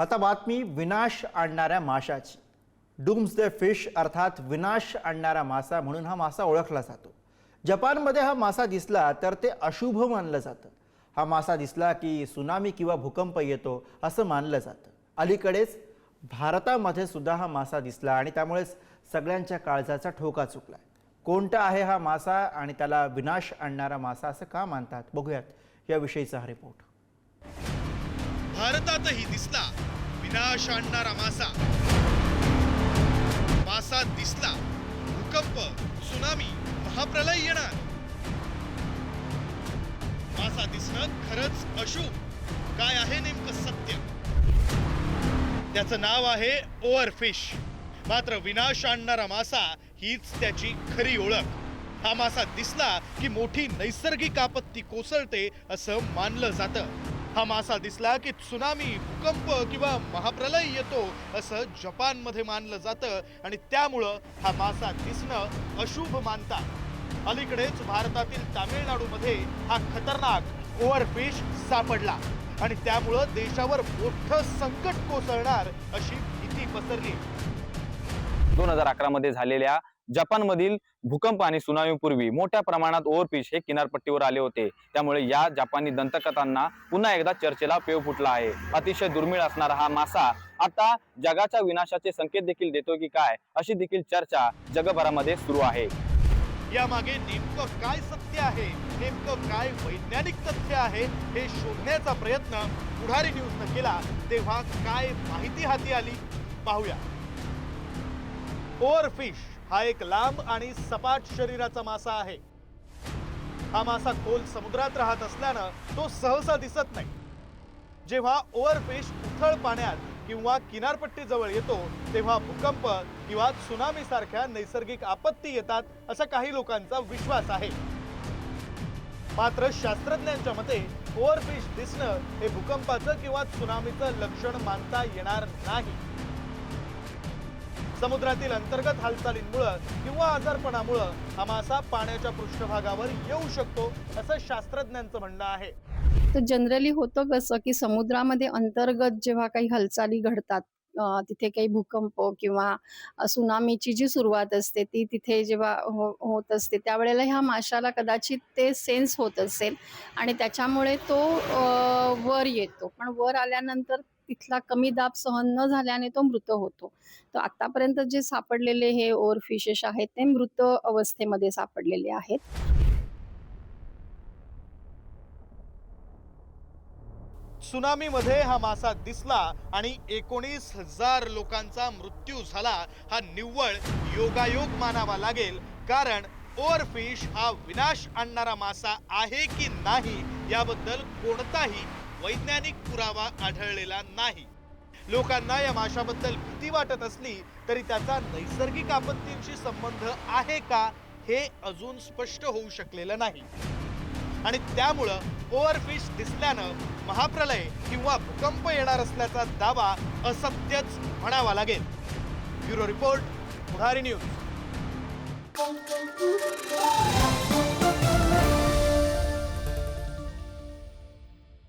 आता बातमी विनाश आणणाऱ्या माशाची. डूम्स द फिश अर्थात विनाश आणणारा मासा म्हणून हा मासा ओळखला जातो. जपानमध्ये हा मासा दिसला तर ते अशुभ मानलं जातं. हा मासा दिसला की सुनामी किंवा भूकंप येतो असं मानलं जातं. अलीकडेच भारतामध्ये सुद्धा हा मासा दिसला आणि त्यामुळेच सगळ्यांच्या काळजाचा ठोका चुकला कोणता आहे हा मासा आणि त्याला विनाश आणणारा मासा असं का मानतात? बघूयात याविषयीचा हा रिपोर्ट भारतातही दिसला विनाश आणणारा मासा. मासा दिसला भूकंप सुनामी महाप्रलय येणार. मासा दिसणं खरंच अशुभ. काय आहे नेमकं सत्य? त्याचं नाव आहे ओव्हरफिश. मात्र विनाश आणणारा मासा हीच त्याची खरी ओळख. हा मासा दिसला की मोठी नैसर्गिक आपत्ती कोसळते असं मानलं जातं. हा मासा दिसला की त्सुनामी भूकंप किंवा महाप्रलय येतो असं जपानमध्ये मानलं जातं. आणि त्यामुळं हा मासा दिसणं अशुभ मानतात. अलीकडेच भारतातील तामिळनाडूमध्ये हा खतरनाक ओव्हरफिश सापडला. आणि त्यामुळं देशावर मोठं संकट कोसळणार अशी भीती पसरली. दोन हजार अकरामध्ये झालेल्या जपानमधील भूकंप आणि सुनामीपूर्वी मोठ्या प्रमाणात ओव्हरफिश हे किनारपट्टीवर आले होते. त्यामुळे या जपानी दंतकथांना पुन्हा एकदा चर्चेला पेव फुटला आहे. अतिशय दुर्मिळ असणारा हा मासा आता जगाच्या विनाशाचे संकेत देखील देतो की काय अशी देखील चर्चा जगभरामध्ये सुरू आहे. यामागे नेमकं काय सत्य आहे? नेमकं काय वैज्ञानिक तथ्य आहे? हे शोधण्याचा प्रयत्न पुढारी न्यूजनं केला. तेव्हा काय माहिती हाती आली? पाहूया. ओव्हरफिश. हा एक लांब आणि सपाट शरीराचा मासा आहे. हा मासा खोल समुद्रात राहत असल्यानं तो सहसा दिसत नाही. जेव्हा ओव्हरफिश उथळ पाण्यात किंवा किनारपट्टी जवळ येतो तेव्हा भूकंप किंवा सुनामी सारख्या नैसर्गिक आपत्ती येतात असा काही लोकांचा विश्वास आहे. मात्र शास्त्रज्ञांच्या मते ओव्हरफिश दिसणं हे भूकंपाचं किंवा सुनामीचं लक्षण मानता येणार नाही. समुद्रातील अंतर्गत हालचालींमुळं किंवा आजारपणामुळं हा मासा पाण्याच्या पृष्ठभागावर येऊ शकतो असं शास्त्रज्ञांचं म्हणणं आहे. तर जनरली होतं कसं की समुद्रामध्ये अंतर्गत जेव्हा काही हालचाली घडतात तिथे काही भूकंप किंवा सुनामीची जी सुरुवात असते ती तिथे जेव्हा हो होत असते त्यावेळेला ह्या माशाला कदाचित ते सेन्स होत असेल आणि त्याच्यामुळे तो वर येतो. पण वर आल्यानंतर तिथला कमी दाब सहन न झाल्याने तो मृत होतो. तर आतापर्यंत जे सापडलेले हे ओर फिशेस आहेत ते मृत अवस्थेमध्ये सापडलेले आहेत. सुनामीमध्ये हा मासा दिसला आणि एकोणीस हजार लोकांचा मृत्यू झाला. हा निव्वळ योगायोग मानावा लागेल कारण ओव्हरफिश हा विनाश आणणारा मासा आहे की नाही याबद्दल कोणताही वैज्ञानिक पुरावा आढळलेला नाही. लोकांना या माशाबद्दल भीती वाटत असली तरी त्याचा नैसर्गिक आपत्तींशी संबंध आहे का हे अजून स्पष्ट होऊ शकलेलं नाही. आणि त्यामुळं ओव्हरफिश दिसल्यानं महाप्रलय किंवा भूकंप येणार असल्याचा दावा असत्यच म्हणावा लागेल. Bureau report Pudhari news.